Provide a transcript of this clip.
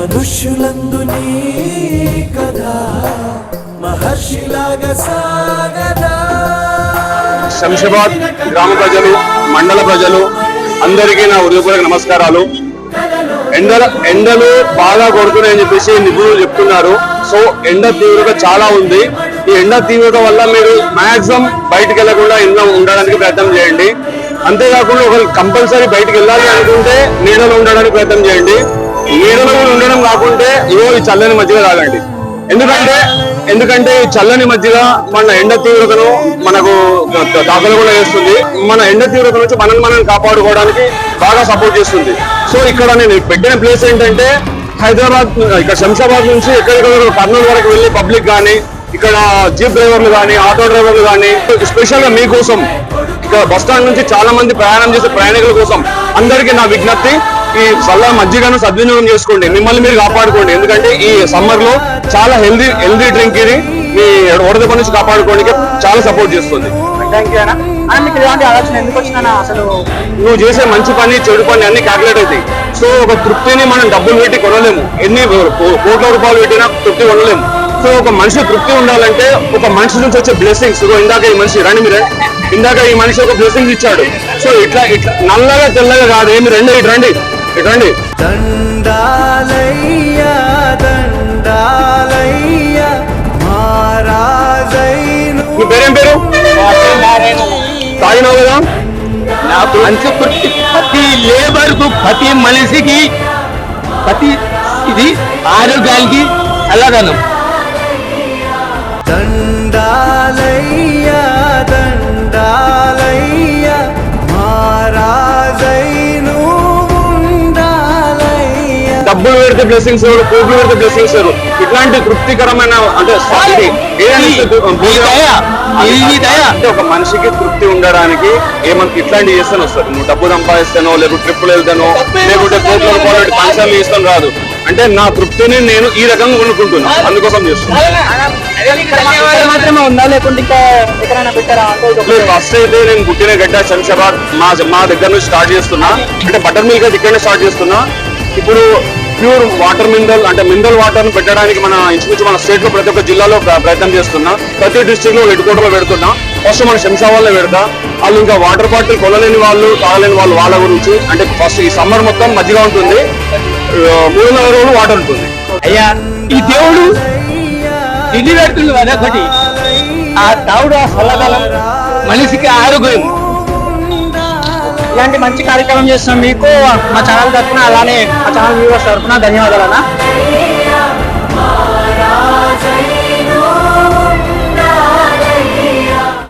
మనుష్యులందు నీ మహర్షిలాగా సాగదా. శంషాబాద్ గ్రామ ప్రజలు మండల ప్రజలు అందరికీ నా హృదయపూర్వక నమస్కారాలు. ఎండల ఎండలు బాగా కొడుతున్నాయని చెప్పేసి నిపుణులు చెప్తున్నారు. సో ఎండ తీవ్రత చాలా ఉంది. ఈ ఎండ తీవ్రత వల్ల మీరు మాక్సిమం బయటకు వెళ్ళకుండా ఎండ ఉండడానికి ప్రయత్నం చేయండి. అంతేకాకుండా ఒకరు కంపల్సరీ బయటకు వెళ్ళాలి అనుకుంటే నీడలో ఉండడానికి ప్రయత్నం చేయండి. నీడలో కూడా ఉండడం కాకుంటే ఇవో ఈ చల్లని మధ్యలో తాగండి. ఎందుకంటే ఎందుకంటే ఈ చల్లని మధ్యన మన ఎండ తీవ్రతను మనకు దాఖలు కూడా చేస్తుంది. మన ఎండ తీవ్రత నుంచి మనల్ని మనం కాపాడుకోవడానికి బాగా సపోర్ట్ చేస్తుంది. సో ఇక్కడ నేను పెట్టిన ప్లేస్ ఏంటంటే హైదరాబాద్ ఇక్కడ శంషాబాద్ నుంచి ఎక్కడికక్కడ కర్నూలు వరకు వెళ్ళి పబ్లిక్ కానీ ఇక్కడ జీప్ డ్రైవర్లు కానీ ఆటో డ్రైవర్లు కానీ స్పెషల్గా మీకోసం ఇక్కడ బస్ స్టాండ్ నుంచి చాలా మంది ప్రయాణం చేసే ప్రయాణికుల కోసం అందరికీ నా విజ్ఞప్తి ఈ చల్ల మజ్జిగను సద్వినియోగం చేసుకోండి మిమ్మల్ని మీరు కాపాడుకోండి. ఎందుకంటే ఈ సమ్మర్లో చాలా హెల్దీ హెల్దీ డ్రింక్ ఇది. మీ వడదెబ్బ నుంచి కాపాడుకోవడానికి చాలా సపోర్ట్ చేస్తుంది. నువ్వు చేసే మంచి పని చెడు పని అన్ని క్యాల్కులేట్ అవుతాయి. సో ఒక తృప్తిని మనం డబ్బులు పెట్టి కొనలేము. ఎన్ని కోట్ల రూపాయలు పెట్టినా తృప్తి కొనలేము. సో ఒక మనిషి తృప్తి ఉండాలంటే ఒక మనిషి నుంచి వచ్చే బ్లెస్సింగ్స్ ఇందాక ఈ మనిషి రండి మీరు. ఇందాక ఈ మనిషి ఒక బ్లెస్సింగ్స్ ఇచ్చాడు. సో ఇట్లా ఇట్లా నల్లగా తెల్లగా కాదు. ఏమి రండి ఇటు రండి. ఇటు రండి దండాలయ్యా దండాలయ్యా మహారాజైను మీ పేరేం పేరు? తాగినావు కదా? నాకు మంచి ప్రతి ప్రతి లేబర్కు ప్రతి మనిషికి ప్రతి ఇది ఆరోగ్యానికి చల్లదనం దండాలయ్యా పెడితే బ్లెస్సింగ్స్ ఎవరు? కోట్లు పెడితే బ్లెస్సింగ్స్ ఎవరు? ఇట్లాంటి తృప్తికరమైన అంటే. అంటే ఒక మనిషికి తృప్తి ఉండడానికి ఏమన్నా ఇట్లాంటివి చేస్తాను వస్తారు. నువ్వు డబ్బు సంపాదిస్తానో లేకపోతే ట్రిప్పులు వెళ్తానో లేకుంటే కోట్ల రూపాయలు పంచాలు చేస్తాను రాదు అంటే నా తృప్తిని నేను ఈ రకంగా కొనుక్కుంటున్నా అందుకోసం చేస్తున్నా. ఇక్కడ మాత్రమే ఉందా? లేకుంటే ఇంకా ఎక్కడైనా పెట్టారా? అంటే ఇది ఒకటే. ఫస్ట్ అయితే నేను పుట్టిన గడ్డ శంషాబాద్ మా మా దగ్గర నుంచి స్టార్ట్ చేస్తున్నా. అంటే బటర్ మిల్క్ ఇక్కడనే స్టార్ట్ చేస్తున్నా. ఇప్పుడు ప్యూర్ వాటర్ మినరల్ అంటే మినరల్ వాటర్ను పెట్టడానికి మన ఇంచుమించు మన స్టేట్లో ప్రతి ఒక్క జిల్లాలో ప్ర- ప్రయత్నం చేస్తున్నా. ప్రతి డిస్టిక్లో హెడ్ క్వార్టర్లో పెడుతున్నా. ఫస్ట్ మన శంషాబాద్లో పెడతా. వాళ్ళు ఇంకా వాటర్ బాటిల్ కొనలేని వాళ్ళు తాగలేని వాళ్ళు వాళ్ళ గురించి. అంటే ఫస్ట్ ఈ సమ్మర్ మొత్తం మధ్యగా ఉంటుంది. మూడు మూడున్నర రోజులు వాటర్ ఉంటుంది. అయ్యా ఈ దేవుడు తిండి పెడుతుంది అదొకటి. ఆ తావుడు ఆ చల్లదనం మనిషికి ఆరోగ్యం. ఇలాంటి మంచి కార్యక్రమం చేస్తున్నాం మీకు మా ఛానల్ తరఫున అలానే మా ఛానల్ వ్యూవర్స్ తరఫున ధన్యవాదాలు అన్న